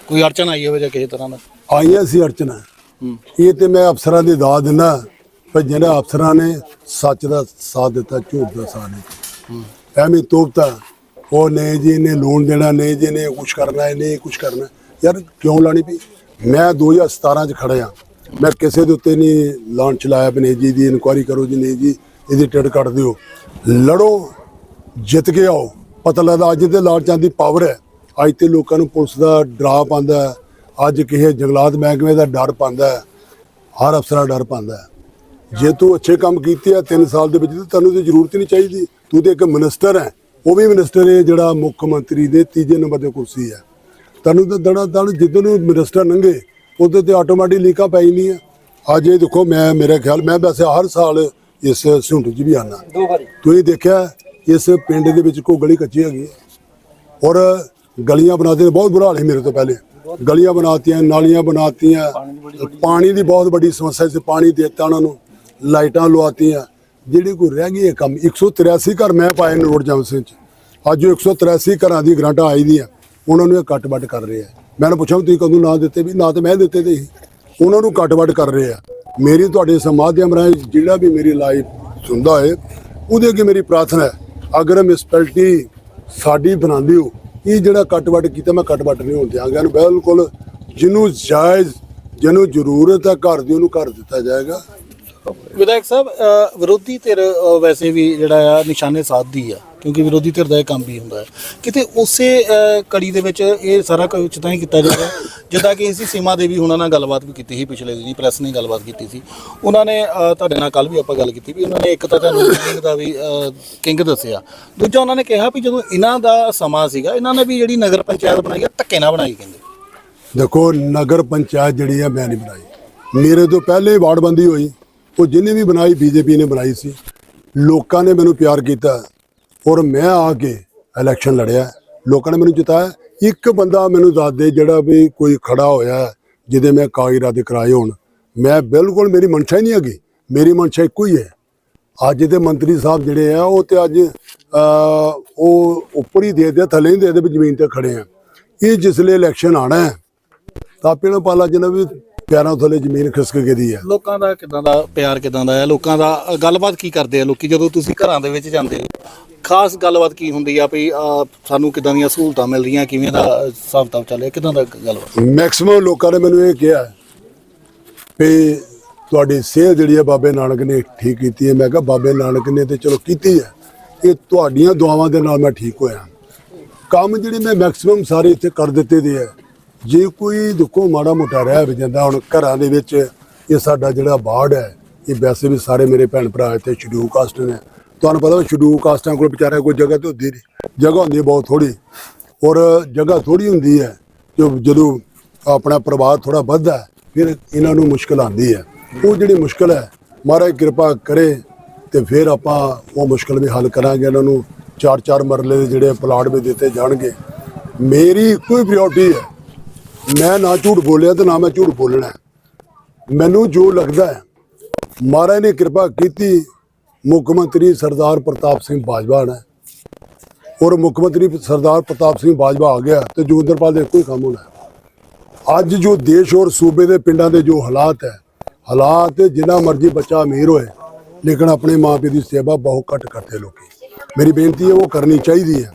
ਕੋਈ ਅੜਚਨ ਆਈ ਹੋਵੇ ਜਾਂ ਕਿਸੇ ਤਰ੍ਹਾਂ ਦਾ? ਆਈਆਂ ਸੀ ਅੜਚਨਾ। ਇਹ ਤੇ ਮੈਂ ਅਫਸਰਾਂ ਦੀ ਦਾਦ ਦਿੰਦਾ ਪਰ ਜਿਹੜੇ ਅਫਸਰਾਂ ਨੇ ਸੱਚ ਦਾ ਸਾਥ ਦਿੱਤਾ ਝੂਠ ਦਾ ਸਾਥ ਨਹੀਂ ਐਵੇਂ ਤੋਪਤਾ ਉਹ ਨਹੀਂ ਜੀ ਨੇ ਲੋਨ ਦੇਣਾ ਨਹੀਂ ਜੀ ਨੇ ਕੁਝ ਕਰਨਾ ਹੈ ਨਹੀਂ ਕੁਝ ਕਰਨਾ। ਯਾਰ ਕਿਉਂ ਲਾਣੀ ਪਈ? ਮੈਂ 2017 ਚ ਖੜਿਆ ਮੈਂ ਕਿਸੇ ਦੇ ਉੱਤੇ ਨਹੀਂ ਲਾਂਚ ਚਲਾਇਆ ਵੀ ਜੀ ਦੀ ਇਨਕੁਆਇਰੀ ਕਰੋ ਜੀ ਨਹੀਂ ਜੀ, ਇਹਦੀ ਟਿਕਟ ਕੱਟ ਦਿਓ। ਲੜੋ, ਜਿੱਤ ਕੇ ਆਓ। ਪਤਾ ਲੱਗਦਾ ਅੱਜ ਦੇ ਲਾਲਚਾਂ ਦੀ ਪਾਵਰ ਹੈ। ਅੱਜ ਤੇ ਲੋਕਾਂ ਨੂੰ ਪੁਲਿਸ ਦਾ ਡਰਾ ਪਾਉਂਦਾ ਅੱਜ ਕਿਸੇ ਜੰਗਲਾਤ ਮਹਿਕਮੇ ਦਾ ਡਰ ਪਾਉਂਦਾ ਹਰ ਅਫਸਰਾਂ ਦਾ ਡਰ ਪਾਉਂਦਾ ਜੇ ਤੂੰ ਅੱਛੇ ਕੰਮ ਕੀਤੇ ਆ 3 ਸਾਲ ਦੇ ਵਿੱਚ, ਤਾਂ ਤੈਨੂੰ ਤੇ ਜ਼ਰੂਰਤ ਹੀ ਨਹੀਂ ਚਾਹੀਦੀ। ਤੂੰ ਤੇ ਇੱਕ ਮਿਨਿਸਟਰ ਹੈ। ਉਹ ਵੀ ਮਿਨਿਸਟਰ ਹੈ ਜਿਹੜਾ ਮੁੱਖ ਮੰਤਰੀ ਦੇ ਤੀਜੇ ਨੰਬਰ ਤੇ ਕੁਰਸੀ ਹੈ। ਤੁਹਾਨੂੰ ਤਾਂ ਦੜਾ ਦੜ ਜਿੱਦੋਂ ਨੂੰ ਮਿਨਿਸਟਰ ਲੰਘੇ ਉਹਦੇ ਤੇ ਆਟੋਮੈਟਿਕ ਲੀਕਾਂ ਪੈ ਜਾਂਦੀਆਂ। ਅੱਜ ਇਹ ਦੇਖੋ, ਮੈਂ, ਮੇਰਾ ਖਿਆਲ, ਮੈਂ ਵੈਸੇ ਹਰ ਸਾਲ ਇਸ ਸੁੰਡ 'ਚ ਵੀ ਆਨਾ ਤੁਸੀਂ ਦੇਖਿਆ, ਇਸ ਪਿੰਡ ਦੇ ਵਿੱਚ ਕੋਈ ਗਲੀ ਕੱਚੀ ਹੈਗੀ ਹੈ? ਔਰ ਗਲੀਆਂ ਬਣਾਤੇ ਨੇ ਬਹੁਤ ਬੁਰਾ ਹਾਲ ਸੀ ਮੇਰੇ ਤੋਂ ਪਹਿਲੇ। ਗਲੀਆਂ ਬਣਾਤੀਆਂ, ਨਾਲੀਆਂ ਬਣਾਤੀਆਂ, ਪਾਣੀ ਦੀ ਬਹੁਤ ਵੱਡੀ ਸਮੱਸਿਆ ਸੀ, ਪਾਣੀ ਦੇ ਦਿੱਤਾ ਉਹਨਾਂ ਨੂੰ, ਲਾਈਟਾਂ ਲਵਾਤੀਆਂ। ਜਿਹੜੀ ਕੋਈ ਰਹਿ ਗਈ ਹੈ ਕੰਮ 183 ਘਰ ਮੈਂ ਪਾਏ ਨੇ ਰੋਡ ਜਮਸਿੰਘ ਚ। ਅੱਜ ਉਹ 183 ਘਰਾਂ ਦੀ ਗ੍ਰਾਂਟਾਂ ਆਈ ਦੀਆਂ। ਉਹਨਾਂ ਨੂੰ ਇਹ ਕੱਟ-ਵੱਟ ਕਰ ਰਹੇ ਆ। ਮੈਂ ਉਹਨੂੰ ਪੁੱਛਿਆ ਵੀ ਤੁਸੀਂ ਕਦੋਂ ਨਾਂ ਦਿੱਤੇ? ਵੀ ਨਾ ਤੇ ਮੈਂ ਦਿੱਤੇ ਤੇ ਉਹਨਾਂ ਨੂੰ ਕੱਟ-ਵੱਟ ਕਰ ਰਹੇ ਆ। ਮੇਰੀ ਤੁਹਾਡੇ ਸਮਾਧਿਅਮ ਰਾਹੀਂ ਜਿਹੜਾ ਵੀ ਮੇਰੀ ਲਾਈਫ ਸੁਣਦਾ ਹੋਏ, ਉਹਦੇ ਅੱਗੇ ਮੇਰੀ ਪ੍ਰਾਰਥਨਾ ਹੈ। ਅਗਰ ਮਿਸਪੈਲਿਟੀ ਸਾਡੀ ਬਣਾਉਂਦੇ ਹੋ, ਇਹ ਜਿਹੜਾ ਕੱਟ-ਵੱਟ ਕੀਤਾ, ਮੈਂ ਕੱਟ-ਵੱਟ ਨਹੀਂ ਹੋਣ ਦਿਆਂਗਾ। ਇਹਨੂੰ ਬਿਲਕੁਲ ਜਿਹਨੂੰ ਜਾਇਜ਼, ਜਿਹਨੂੰ ਜ਼ਰੂਰਤ ਹੈ, ਘਰ ਦੀ ਉਹਨੂੰ ਘਰ ਦਿੱਤਾ ਜਾਏਗਾ। ਵਿਧਾਇਕ ਸਾਹਿਬ ਅ, ਵਿਰੋਧੀ ਧਿਰ ਅ, ਵੈਸੇ ਵੀ ਜਿਹੜਾ ਆ ਨਿਸ਼ਾਨੇ ਸਾਧਦੀ ਆ ਕਿਉਂਕਿ ਵਿਰੋਧੀ ਧਿਰ ਦਾ ਇਹ ਕੰਮ ਵੀ ਹੁੰਦਾ ਹੈ। ਕਿਤੇ ਉਸੇ ਅ, ਕੜੀ ਦੇ ਵਿੱਚ ਇਹ ਸਾਰਾ ਕੁਝ ਤਾਂ ਹੀ ਕੀਤਾ ਜਾਂਦਾ ਜਿੱਦਾਂ ਕਿ ਅਸੀਂ ਸੀਮਾ ਦੇਵੀ ਹੁਣਾਂ ਨਾਲ ਗੱਲਬਾਤ ਵੀ ਕੀਤੀ ਸੀ ਪਿਛਲੇ ਦਿਨੀ ਪ੍ਰੈਸ ਨੇ ਗੱਲਬਾਤ ਕੀਤੀ ਸੀ। ਉਹਨਾਂ ਨੇ ਅ, ਤੁਹਾਡੇ ਨਾਲ ਕੱਲ ਵੀ ਆਪਾਂ ਗੱਲ ਕੀਤੀ ਵੀ ਉਹਨਾਂ ਨੇ ਇੱਕ ਤਾਂ ਤੁਹਾਨੂੰ ਕਿੰਗ ਦਾ ਵੀ ਕਿੰਗ ਦੱਸਿਆ। ਦੂਜਾ ਉਹਨਾਂ ਨੇ ਕਿਹਾ ਵੀ ਜਦੋਂ ਇਹਨਾਂ ਦਾ ਸਮਾਂ ਸੀਗਾ ਇਹਨਾਂ ਨੇ ਵੀ ਜਿਹੜੀ ਨਗਰ ਪੰਚਾਇਤ ਬਣਾਈ ਆ ਧੱਕੇ ਨਾਲ ਬਣਾਈ ਕਹਿੰਦੇ। ਦੇਖੋ ਨਗਰ ਪੰਚਾਇਤ ਜਿਹੜੀ ਹੈ ਮੈਂ ਨਹੀਂ ਬਣਾਈ। ਮੇਰੇ ਤੋਂ ਪਹਿਲੇ ਹੀ ਵਾਰਡਬੰਦੀ ਹੋਈ। ਉਹ ਜਿਹਨੇ ਵੀ ਬਣਾਈ ਬੀਜੇਪੀ ਨੇ ਬਣਾਈ ਸੀ, ਲੋਕਾਂ ਨੇ ਮੈਨੂੰ ਪਿਆਰ ਕੀਤਾ ਔਰ ਮੈਂ ਆ ਕੇ ਇਲੈਕਸ਼ਨ ਲੜਿਆ। ਲੋਕਾਂ ਨੇ ਮੈਨੂੰ ਜਿਤਾਇਆ। ਇੱਕ ਬੰਦਾ ਮੈਨੂੰ ਦੱਸ ਦੇ ਜਿਹੜਾ ਵੀ ਕੋਈ ਖੜਾ ਹੋਇਆ, ਜਿਹਦੇ ਮੈਂ ਕਾਗਜ਼ਾਤ ਦੇ ਕਰਾਏ ਹੋਣ। ਮੈਂ ਬਿਲਕੁਲ ਮੇਰੀ ਮਨਸ਼ਾ ਹੀ ਨਹੀਂ ਹੈਗੀ। ਮੇਰੀ ਮਨਸ਼ਾ ਇੱਕੋ ਹੀ ਹੈ। ਅੱਜ ਦੇ ਮੰਤਰੀ ਸਾਹਿਬ ਜਿਹੜੇ ਆ, ਉਹ ਤੇ ਅੱਜ ਉਹ ਉੱਪਰ ਹੀ ਦੇ ਦੇ ਥੱਲੇ ਹੀ ਦੇ ਦੇ ਜ਼ਮੀਨ ਤੇ ਖੜੇ ਆ। ਇਹ ਜਿਸਲੇ ਇਲੈਕਸ਼ਨ ਆਣਾ ਤਾਂ ਪੀਣਾ ਪਾਲਾ ਜਿਹਨਾਂ ਵੀ ਪਿਆਰਾਂ ਥੱਲੇ ਜ਼ਮੀਨ ਖਿਸਕ ਕੇ ਦੀ ਹੈ ਲੋਕਾਂ ਦਾ ਕਿਦਾਂ ਦਾ ਪਿਆਰ ਕਿਦਾਂ ਦਾ ਹੈ ਲੋਕਾਂ ਦਾ ਗੱਲਬਾਤ ਕੀ ਕਰਦੇ ਆ ਲੋਕੀ ਜਦੋਂ ਤੁਸੀਂ ਘਰਾਂ ਦੇ ਵਿੱਚ ਜਾਂਦੇ ਹੋ? ਖਾਸ ਗੱਲਬਾਤ ਕੀ ਹੁੰਦੀ ਆ ਵੀ ਸਾਨੂੰ ਕਿਦਾਂ ਦੀਆਂ ਸਹੂਲਤਾਂ ਮਿਲ ਰਹੀਆਂ ਕਿਵੇਂ ਦਾ ਹਿਸਾਬ ਕਿਤਾਬ ਚੱਲ ਰਿਹਾ ਕਿਦਾਂ ਦਾ ਗੱਲਬਾਤ? ਮੈਕਸਿਮਮ ਲੋਕਾਂ ਨੇ ਮੈਨੂੰ ਇਹ ਕਿਹਾ ਵੀ ਤੁਹਾਡੀ ਸਿਹਤ ਜਿਹੜੀ ਹੈ ਬਾਬੇ ਨਾਨਕ ਨੇ ਠੀਕ ਕੀਤੀ ਹੈ। ਮੈਂ ਕਿਹਾ ਬਾਬੇ ਨਾਨਕ ਨੇ ਤੇ ਚਲੋ ਕੀਤੀ ਹੈ ਇਹ ਤੁਹਾਡੀਆਂ ਦੁਆਵਾਂ ਦੇ ਨਾਲ ਮੈਂ ਠੀਕ ਹੋਇਆ। ਕੰਮ ਜਿਹੜੇ ਮੈਂ ਮੈਕਸਿਮਮ ਸਾਰੇ ਇੱਥੇ ਕਰ ਦਿੱਤੇ ਦੇ ਹੈ ਜੇ ਕੋਈ ਦੇਖੋ ਮਾੜਾ ਮੋਟਾ ਰਹਿ ਵੀ ਜਾਂਦਾ, ਹੁਣ ਘਰਾਂ ਦੇ ਵਿੱਚ ਇਹ ਸਾਡਾ ਜਿਹੜਾ ਬਾੜ ਹੈ, ਇਹ ਵੈਸੇ ਵੀ ਸਾਰੇ ਮੇਰੇ ਭੈਣ ਭਰਾ ਇੱਥੇ ਸ਼ਡਿਊਲ ਕਾਸਟ ਨੇ। ਤੁਹਾਨੂੰ ਪਤਾ ਸ਼ਡਿਊਲ ਕਾਸਟਾਂ ਕੋਲ ਵਿਚਾਰਾ ਕੋਈ ਜਗ੍ਹਾ ਤੇ ਹੁੰਦੀ ਨਹੀਂ। ਜਗ੍ਹਾ ਹੁੰਦੀ ਬਹੁਤ ਥੋੜੀ ਔਰ ਜਗ੍ਹਾ ਥੋੜੀ ਹੁੰਦੀ ਹੈ, ਜੋ ਜਦੋਂ ਆਪਣਾ ਪਰਿਵਾਰ ਥੋੜਾ ਵੱਧਦਾ, ਫਿਰ ਇਹਨਾਂ ਨੂੰ ਮੁਸ਼ਕਲ ਆਉਂਦੀ ਹੈ। ਉਹ ਜਿਹੜੀ ਮੁਸ਼ਕਲ ਹੈ, ਮਹਾਰਾਜ ਕਿਰਪਾ ਕਰੇ ਤੇ ਫਿਰ ਆਪਾਂ ਉਹ ਮੁਸ਼ਕਲ ਵੀ ਹੱਲ ਕਰਾਂਗੇ, ਇਹਨਾਂ ਨੂੰ ਚਾਰ ਚਾਰ ਮਰਲੇ ਦੇ ਜਿਹੜੇ ਪਲਾਟ ਵੀ ਦਿੱਤੇ ਜਾਣਗੇ। ਮੇਰੀ ਇੱਕੋ ਹੀ ਪ੍ਰਾਇੋਰਟੀ ਹੈ। ਮੈਂ ਨਾ ਝੂਠ ਬੋਲਿਆ ਤੇ ਨਾ ਮੈਂ ਝੂਠ ਬੋਲਣਾ ਮੈਨੂੰ ਜੋ ਲੱਗਦਾ ਹੈ, ਮਹਾਰਾਜ ਨੇ ਕਿਰਪਾ ਕੀਤੀ, ਮੁੱਖ ਮੰਤਰੀ ਸਰਦਾਰ ਪ੍ਰਤਾਪ ਸਿੰਘ ਬਾਜਵਾ ਨੇ। ਔਰ ਮੁੱਖ ਮੰਤਰੀ ਸਰਦਾਰ ਪ੍ਰਤਾਪ ਸਿੰਘ ਬਾਜਵਾ ਆ ਗਿਆ ਤੇ ਜੋਗਿੰਦਰਪਾਲ ਦੇ ਕੋਈ ਕੰਮ ਹੋਣਾ ਅੱਜ ਜੋ ਦੇਸ਼ ਔਰ ਸੂਬੇ ਦੇ ਪਿੰਡਾਂ ਦੇ ਜੋ ਹਾਲਾਤ ਹੈ, ਹਾਲਾਤ ਜਿੰਨਾ ਮਰਜ਼ੀ ਬੱਚਾ ਅਮੀਰ ਹੋਏ, ਲੇਕਿਨ ਆਪਣੇ ਮਾਪੇ ਦੀ ਸੇਵਾ ਬਹੁਤ ਘੱਟ ਕਰਦੇ ਲੋਕੀ। ਮੇਰੀ ਬੇਨਤੀ ਹੈ, ਉਹ ਕਰਨੀ ਚਾਹੀਦੀ ਹੈ।